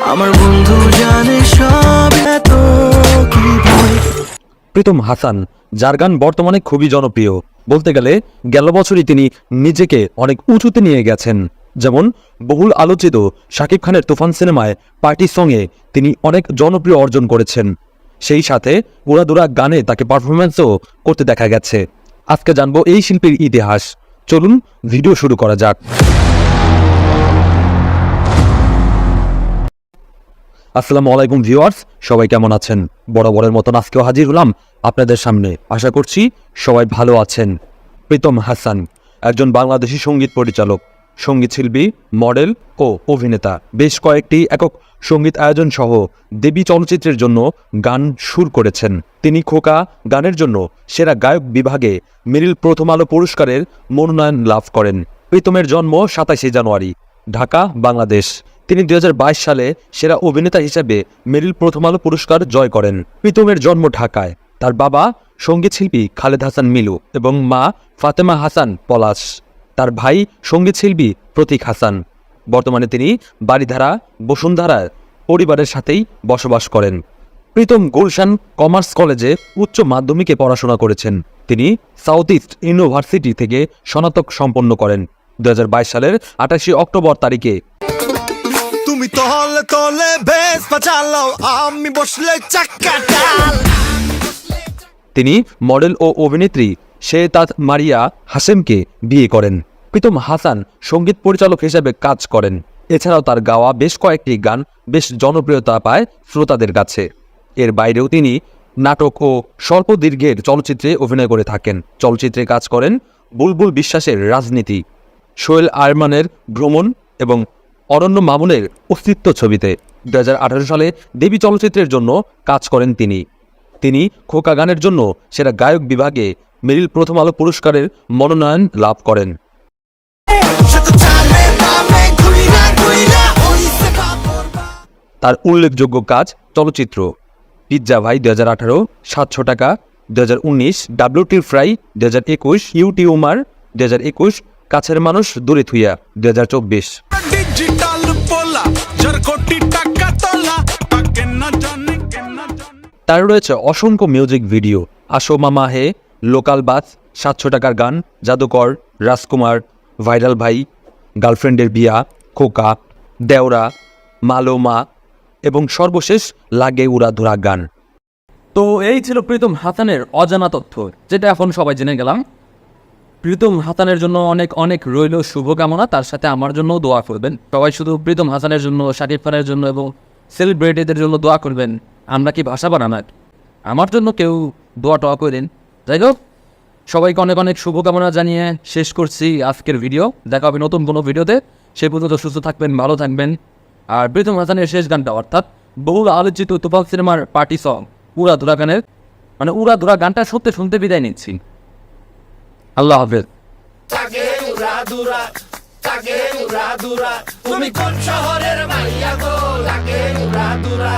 আমার বন্ধু জানে সব এত প্রীতম হাসান, যার গান বর্তমানে খুবই জনপ্রিয়। বলতে গেলে, গেল বছরই তিনি নিজেকে অনেক উঁচুতে নিয়ে গেছেন। যেমন, বহুল আলোচিত শাকিব খানের তুফান সিনেমায় পার্টি সঙ্গে তিনি অনেক জনপ্রিয় অর্জন করেছেন। সেই সাথে উড়াদুরা গানে তাকে পারফরমেন্সও করতে দেখা গেছে। আজকে জানব এই শিল্পীর ইতিহাস। চলুন, ভিডিও শুরু করা যাক। আসসালামু আলাইকুম ভিউয়ার্স, সবাই কেমন আছেন? বরাবরের মতন আজকেও হাজির হলাম আপনাদের সামনে। আশা করছি সবাই ভালো আছেন। প্রীতম হাসান, একজন বাংলাদেশি সংগীত পরিচালক সংগীত শিল্পী মডেল ও অভিনেতা। বেশ কয়েকটি একক সংগীত আয়োজন সহ দেবী চলচ্চিত্রের জন্য গান সুর করেছেন। তিনি খোকা গানের জন্য সেরা গায়ক বিভাগে মেরিল প্রথম আলো পুরস্কারের মনোনয়ন লাভ করেন। প্রীতমের জন্ম সাতাশে জানুয়ারি, ঢাকা, বাংলাদেশ। তিনি দুই হাজার বাইশ সালে সেরা অভিনেতা হিসেবে মেরিল প্রথম আলো পুরস্কার জয় করেন। প্রীতমের জন্ম ঢাকায়। তার বাবা সংগীত শিল্পী খালেদ হাসান মিলু এবং মা ফাতেমা হাসান পলাশ। তার ভাই সংগীত শিল্পী প্রতীক হাসান। বর্তমানে তিনি বাড়িধারা বসুন্ধরার পরিবারের সাথেই বসবাস করেন। প্রীতম গুলশান কমার্স কলেজে উচ্চ মাধ্যমিকে পড়াশোনা করেছেন। তিনি সাউথ ইস্ট ইউনিভার্সিটি থেকে স্নাতক সম্পন্ন করেন। দু হাজার বাইশ সালের আঠাশে অক্টোবর তারিখে তুমি তলে তলে বেশ চালাও, আমি বসলে চাক্কা টাল তিনি মডেল ও অভিনেত্রী শেতাত মারিয়া হাসেমকে বিয়ে করেন। প্রীতম হাসান সংগীত পরিচালক হিসেবে কাজ করেন। এছাড়াও তার গাওয়া বেশ কয়েকটি গান বেশ জনপ্রিয়তা পায় শ্রোতাদের কাছে। এর বাইরেও তিনি নাটক ও স্বল্প দীর্ঘের চলচ্চিত্রে অভিনয় করে থাকেন। চলচ্চিত্রে কাজ করেন বুলবুল বিশ্বাসের রাজনীতি, সোহেল আরমানের ভ্রমণ এবং অরণ্য মামুনের অস্তিত্ব ছবিতে দু হাজার আঠারো সালে দেবী চলচ্চিত্রের জন্য কাজ করেন তিনি। তিনি খোকা গানের জন্য সেরা গায়ক বিভাগে মেরিল প্রথম আলো পুরস্কারের মনোনয়ন লাভ করেন। তার উল্লেখযোগ্য কাজ চলচ্চিত্র পিৎজা ভাই দু হাজার আঠারো, সাতশো টাকা দু হাজার উনিশ ডাব্লিউটি ফ্রাই দু হাজার একুশ ইউটিউমার দু হাজার একুশ, কাছের মানুষ দূরে থুইয়া দু হাজার চব্বিশ। কোটি টাকা তোলা। না জানে কে না জানে। তার রয়েছে অসংখ্য মিউজিক ভিডিও আসো মামা হে লোকাল বাস সাতশো টাকার গান জাদুকর রাজকুমার ভাইরাল ভাই গার্লফ্রেন্ডের বিয়া খোকা দেওরা মালো মা এবং সর্বশেষ লাগে উড়া ধুরা গান। তো এই ছিল প্রীতম হাসানের অজানা তথ্য যেটা এখন সবাই জেনে গেলাম। প্রীতম হাসানের জন্য অনেক অনেক রইল শুভকামনা। তার সাথে আমার জন্যও দোয়া করবেন। সবাই শুধু প্রীতম হাসানের জন্য, শাকিব খানের জন্য এবং সেলিব্রিটিদের জন্য দোয়া করবেন। আমরা কি ভাষা বানানার আমার জন্য কেউ দোয়া টোয়া করেন। যাই হোক, সবাইকে অনেক অনেক শুভকামনা জানিয়ে শেষ করছি আজকের ভিডিও দেখা হবে নতুন কোনো ভিডিওতে সে পর্যন্ত সুস্থ থাকবেন, ভালো থাকবেন। আর প্রীতম হাসানের শেষ গানটা, অর্থাৎ বহুল আলোচিত তুফাক সিনেমার পার্টি সং উড়া ধুরা গানের। মানে উড়া ধুরা গানটা সত্যি শুনতে বিদায় নিচ্ছি। আল্লাহ হাফেজ তুমি কোন শহরের মাইয়া গো লাগে উড়া দুরা